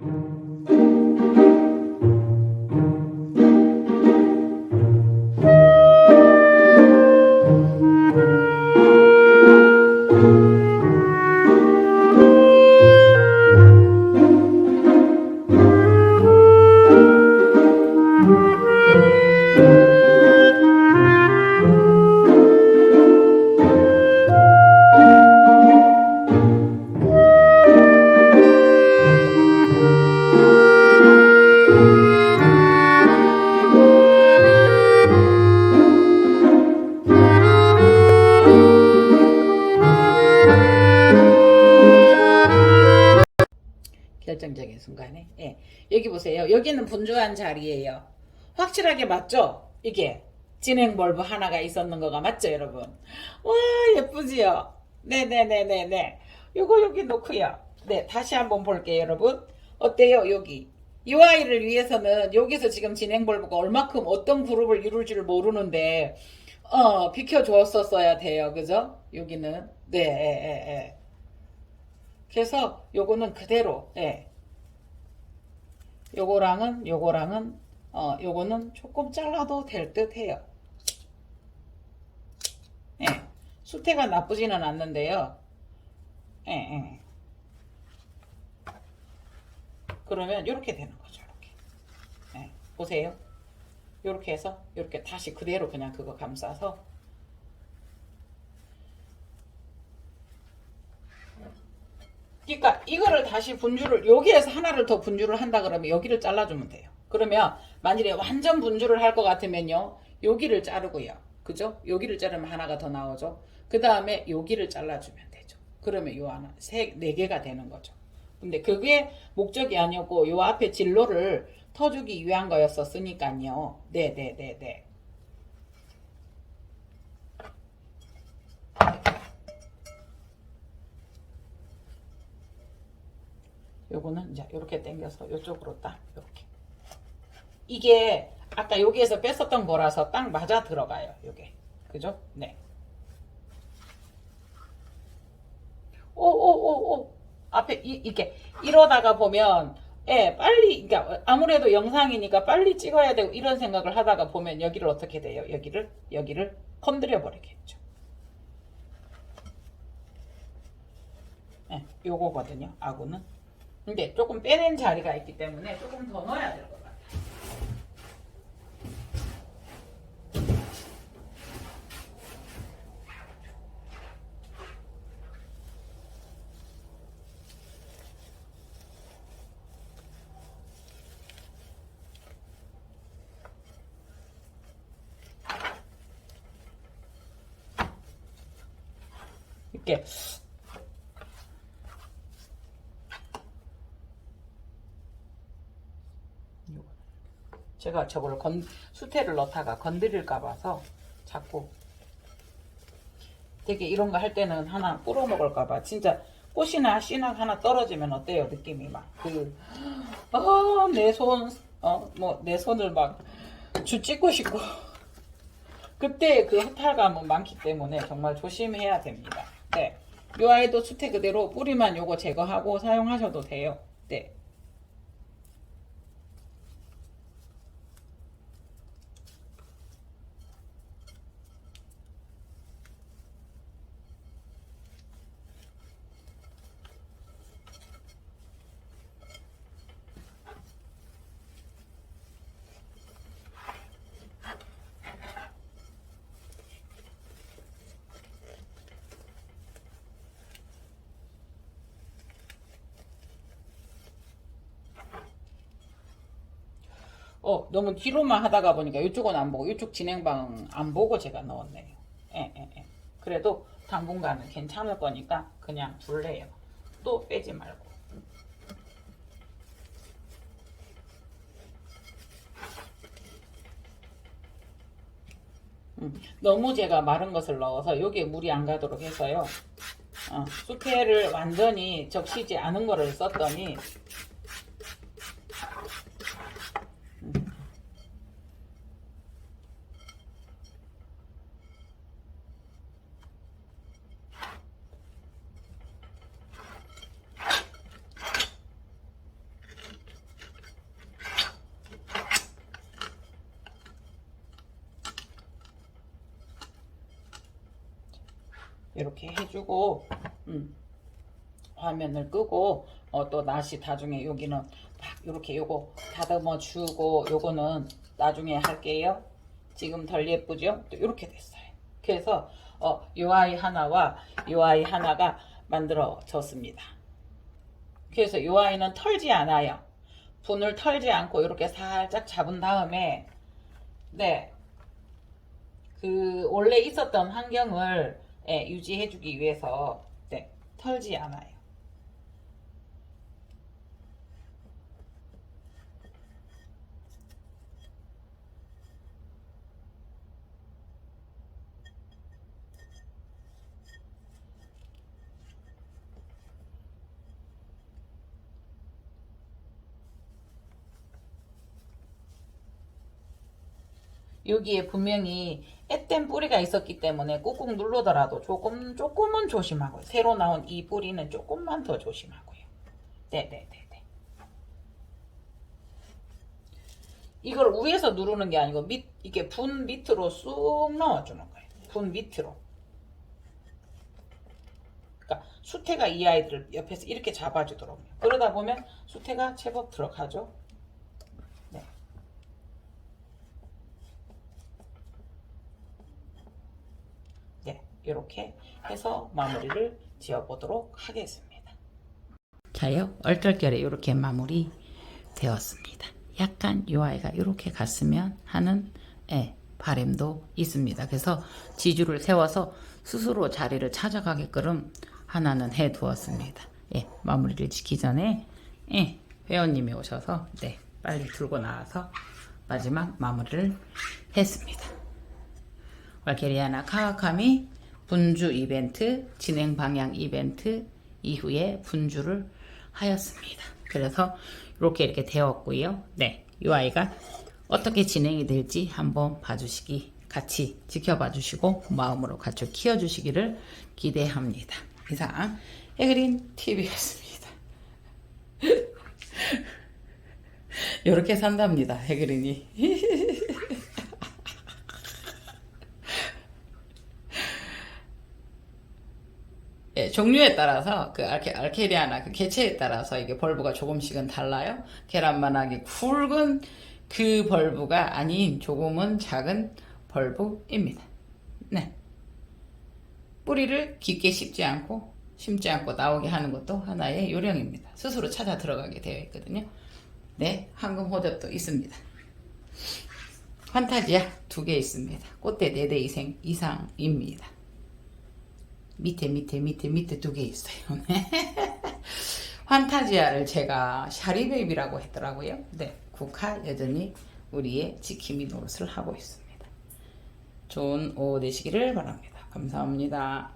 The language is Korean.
결정 여기는 분주한 자리예요. 확실하게 맞죠? 이게 진행 벌브 하나가 있었는 거가 맞죠, 여러분? 와 예쁘지요? 네네네네네. 요거 여기 놓고요. 네 다시 한번 볼게요, 여러분. 어때요, 여기? 이 아이를 위해서는 여기서 지금 진행 벌브가 얼마큼 어떤 그룹을 이룰지를 모르는데 어 비켜줬었어야 돼요, 그죠? 여기는 네, 예, 예, 예. 그래서 요거는 그대로 예. 요거랑은 요거랑은 어 요거는 조금 잘라도 될 듯 해요. 예. 수태가 나쁘지는 않는데요. 예, 예. 그러면 이렇게 되는 거죠. 이렇게. 예. 보세요. 이렇게 해서 이렇게 다시 그대로 그냥 그거 감싸서 그러니까 이거를 다시 분주를 여기에서 하나를 더 분주를 한다 그러면 여기를 잘라주면 돼요. 그러면 만일에 완전 분주를 할 것 같으면요 여기를 자르고요. 그죠? 여기를 자르면 하나가 더 나오죠. 그 다음에 여기를 잘라주면 되죠. 그러면 요 하나 세 네 개가 되는 거죠. 근데 그게 목적이 아니었고 요 앞에 진로를 터주기 위한 거였었으니까요. 네네네네. 요거는 이제 이렇게 당겨서 이쪽으로 딱 이렇게. 이게 아까 여기에서 뺐었던 거라서 딱 맞아 들어가요 요게. 그죠? 네. 오오오오. 앞에 이, 이게. 이러다가 보면 예 빨리 그러니까 아무래도 영상이니까 빨리 찍어야 되고 이런 생각을 하다가 보면 여기를 어떻게 돼요? 여기를? 여기를 건드려 버리겠죠. 예 요거거든요 아구는 근데 조금 빼낸 자리가 있기 때문에 조금 더 넣어야 될 것 같아요. 이렇게 제가 저걸 건 수태를 넣다가 건드릴까 봐서 자꾸 되게 이런 거 할 때는 하나 뿌려 먹을까 봐 진짜 꽃이나 씨나 하나 떨어지면 어때요 느낌이 막그아내 손어뭐내 손을 막 주 찍고 싶고 그때 그 허탈감은 많기 때문에 정말 조심해야 됩니다. 네. 요 아이도 수태 그대로 뿌리만 요거 제거하고 사용하셔도 돼요. 네. 어, 너무 뒤로만 하다가 보니까 이쪽은 안 보고 이쪽 진행방 안 보고 제가 넣었네요. 예, 예, 예. 그래도 당분간은 괜찮을 거니까 그냥 둘래요. 또 빼지 말고. 음, 너무 제가 마른 것을 넣어서 여기에 물이 안 가도록 해서요. 어, 수태를 완전히 적시지 않은 거를 썼더니 이렇게 해주고 음, 화면을 끄고 어, 또 다시 나중에 여기는 막 이렇게 요거 다듬어 주고 요거는 나중에 할게요. 지금 덜 예쁘죠? 또 이렇게 됐어요. 그래서 어, 요 아이 하나와 요 아이 하나가 만들어졌습니다. 그래서 요 아이는 털지 않아요. 분을 털지 않고 이렇게 살짝 잡은 다음에 네. 그 원래 있었던 환경을 예, 유지해주기 위해서 네, 털지 않아요. 여기에 분명히 앳된 뿌리가 있었기 때문에 꾹꾹 누르더라도 조금 조금은 조심하고요. 새로 나온 이 뿌리는 조금만 더 조심하고요. 네네네네. 이걸 위에서 누르는 게 아니고 밑 이게 분 밑으로 쑥 넣어주는 거예요. 분 밑으로. 그러니까 수태가 이 아이들을 옆에서 이렇게 잡아주더라고요. 그러다 보면 수태가 제법 들어가죠. 네. 네, 이렇게 해서 마무리를 지어보도록 하겠습니다. 자요, 얼떨결에 이렇게 마무리 되었습니다. 약간 이 아이가 이렇게 갔으면 하는 예, 바램도 있습니다. 그래서 지주를 세워서 스스로 자리를 찾아가게끔 하나는 해 두었습니다. 예, 마무리를 짓기 전에 예, 회원님이 오셔서 네, 빨리 들고 나와서 마지막 마무리를 했습니다. 왈케리아나 카와카미 분주 이벤트 진행 방향 이벤트 이후에 분주를 하였습니다. 그래서 이렇게 이렇게 되었고요. 네, 이 아이가 어떻게 진행이 될지 한번 봐주시기 같이 지켜봐 주시고 마음으로 같이 키워 주시기를 기대합니다. 이상 에그린 TV였습니다. 이렇게 산답니다. 해그린이. 예, 종류에 따라서 그 알케, 알케리아나 그 개체에 따라서 이게 벌브가 조금씩은 달라요. 계란만하게 굵은 그 벌브가 아닌 조금은 작은 벌브입니다. 네. 뿌리를 깊게 심지 않고 심지 않고 나오게 하는 것도 하나의 요령입니다. 스스로 찾아 들어가게 되어 있거든요. 네, 황금 호접도 있습니다. 판타지아 두 개 있습니다. 꽃대 네대 이상 이상입니다. 밑에 밑에 밑에 밑에 두 개 있어요. 네. 환타지아를 제가 샤리베이비라고 했더라고요. 네, 국화 여전히 우리의 지킴이 노릇을 하고 있습니다. 좋은 오후 되시기를 바랍니다. 감사합니다.